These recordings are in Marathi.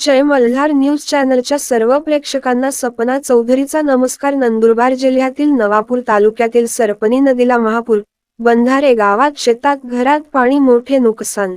जय मल्हार न्यूज चॅनलच्या सर्व प्रेक्षकांना सपना चौधरीचा नमस्कार. नंदुरबार जिल्ह्यातील नवापूर तालुक्यातील सरपणी नदीला महापूर बंधारे गावात शेतात घरात पाणी मोठे नुकसान.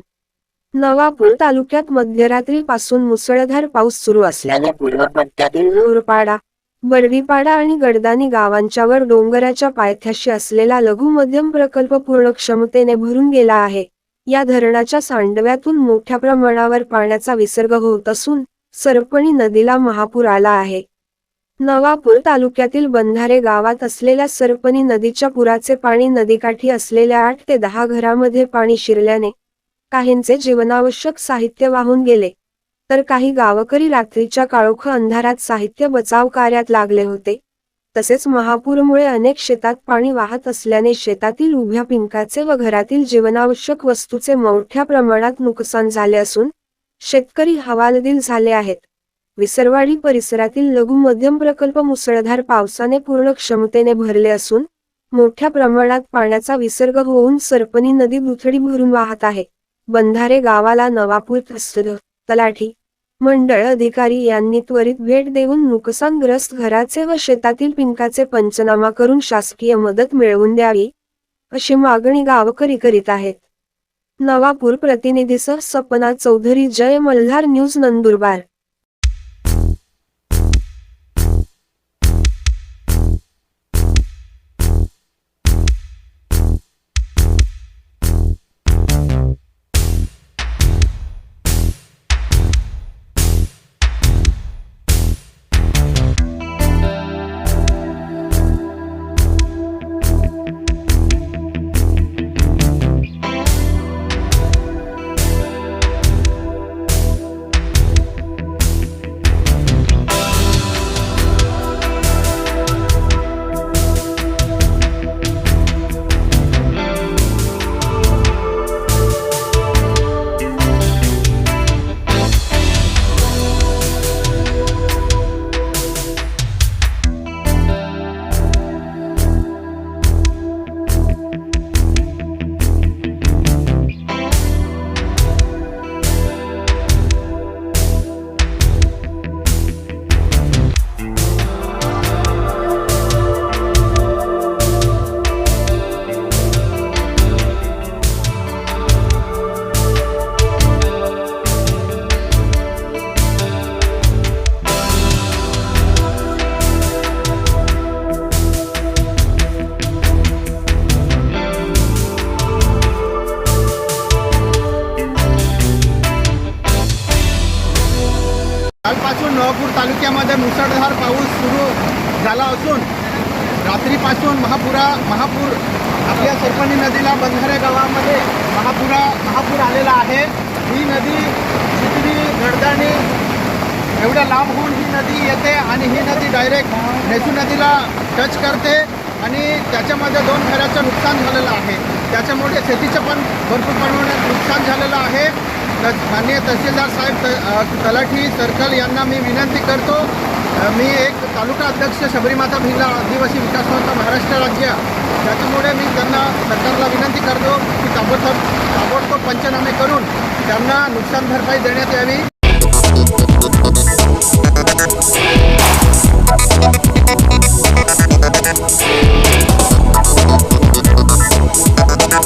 नवापूर तालुक्यात मध्यरात्रीपासून मुसळधार पाऊस सुरू असल्याने पूर्वपाडा पूर्व बर्डीपाडा आणि गडदानी गावांच्यावर डोंगराच्या पायथ्याशी असलेला लघु मध्यम प्रकल्प पूर्ण क्षमतेने भरून गेला आहे. या धरणाच्या सांडव्यातून मोठ्या प्रमाणावर पाण्याचा विसर्ग होत असून सरपणी नदीला महापूर आला आहे. नवापूर तालुक्यातील बंधारे गावात असलेल्या सरपणी नदीच्या पुराचे पाणी नदीकाठी असलेल्या आठ ते दहा घरामध्ये पाणी शिरल्याने काहींचे जीवनावश्यक साहित्य वाहून गेले. तर काही गावकरी रात्रीच्या काळोख अंधारात साहित्य बचाव कार्यात लागले होते. तसेच महापूरमुळे अनेक शेतात पाणी वाहत असल्याने शेतातील उभ्या पिंकाचे व घरातील जीवनावश्यक वस्तूचे मोठ्या प्रमाणात नुकसान झाले असून शेतकरी हवालदिल झाले आहेत. विसरवाडी परिसरातील लघु मध्यम प्रकल्प मुसळधार पावसाने पूर्ण क्षमतेने भरले असून मोठ्या प्रमाणात पाण्याचा विसर्ग होऊन सरपणी नदी दुथडी भरून वाहत आहे. बंधारे गावाला नवापूर तलाठी मंडळ अधिकारी यांनी त्वरित भेट देऊन नुकसानग्रस्त घराचे व शेतातील पिंकाचे पंचनामा करून शासकीय मदत मिळवून द्यावी अशी मागणी गावकरी करीत आहेत. नवापूर प्रतिनिधीसह सपना चौधरी जय मल्हार न्यूज नंदुरबार. कालपासून नवापूर तालुक्यामध्ये मुसळधार पाऊस सुरू झाला असून रात्रीपासून महापुरा महापूर आपल्या सरपणी नदीला बंधारे गावामध्ये महापुरा महापूर आलेला आहे. ही नदी चिखली गडदाणी एवढ्या लांब होऊन ही नदी येते आणि ही नदी डायरेक्ट नेसू नदीला टच करते आणि त्याच्यामध्ये दोन घराचं नुकसान झालेलं आहे. त्याच्यामुळे शेतीचं पण भरपूर प्रमाणात नुकसान झालेलं आहे. त- माननीय तहसीलदार साहेब तलाठी सर्कल यांना मी विनंती करतो मी एक तालुका अध्यक्ष शबरीमाता भिल्ला आदिवासी विकास संस्था महाराष्ट्र राज्य त्याच्यामुळे मी त्यांना सरकारला विनंती करतो की ताबडतोब ताबडतोब पंचनामे करून त्यांना नुकसान भरपाई देण्यात यावी.